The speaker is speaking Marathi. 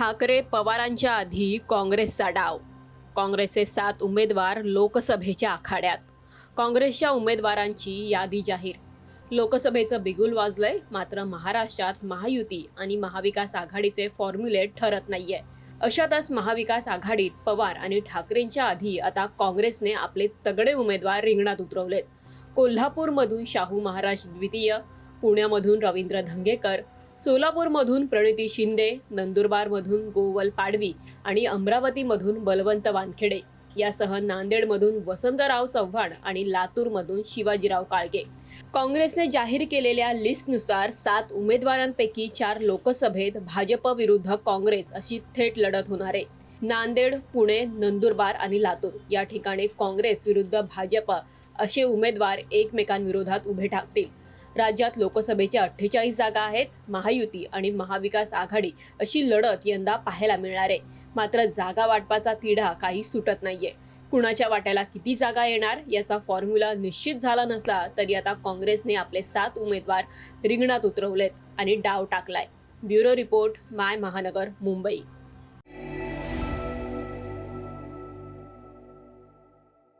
ठाकरे पवारांच्या आधी काँग्रेसचा डाव. काँग्रेसचे सात उमेदवार लोकसभेच्या आखाड्यात. काँग्रेसच्या उमेदवारांची यादी जाहीर. लोकसभेचं बिगुल वाजलंय मात्र महाराष्ट्रात महायुती आणि महाविकास आघाडीचे फॉर्म्युलेट ठरत नाहीये. अशातच महाविकास आघाडीत पवार आणि ठाकरेंच्या आधी आता काँग्रेसने आपले तगडे उमेदवार रिंगणात उतरवलेत. कोल्हापूरमधून शाहू महाराज द्वितीय पुण्यामधून रवींद्र धंगेकर सोलापूरमधून प्रणिती शिंदे नंदुरबारमधून गोवल पाडवी आणि अमरावतीमधून बलवंत वानखेडे. यासह नांदेडमधून वसंतराव चव्हाण आणि लातूरमधून शिवाजीराव काळगे. काँग्रेसने जाहीर केलेल्या लिस्टनुसार सात उमेदवारांपैकी चार लोकसभेत भाजप विरुद्ध काँग्रेस अशी थेट लढत होणार आहे. नांदेड पुणे नंदुरबार आणि लातूर या ठिकाणी काँग्रेस विरुद्ध भाजप असे उमेदवार एकमेकांविरोधात उभे ठाकतील. राज्यात लोकसभेच्या अठ्ठेचाळीस जागा आहेत महायुती आणि महाविकास आघाडी अशी लढत यंदा पाहायला मिळणार आहे. मात्र जागा वाटपाचा तिढा काही सुटत नाहीये. कुणाच्या वाट्याला किती जागा येणार याचा फॉर्म्युला निश्चित झाला नसला तरी आता काँग्रेसने आपले सात उमेदवार रिंगणात उतरवलेत आणि डाव टाकलाय. ब्युरो रिपोर्ट माय महानगर मुंबई.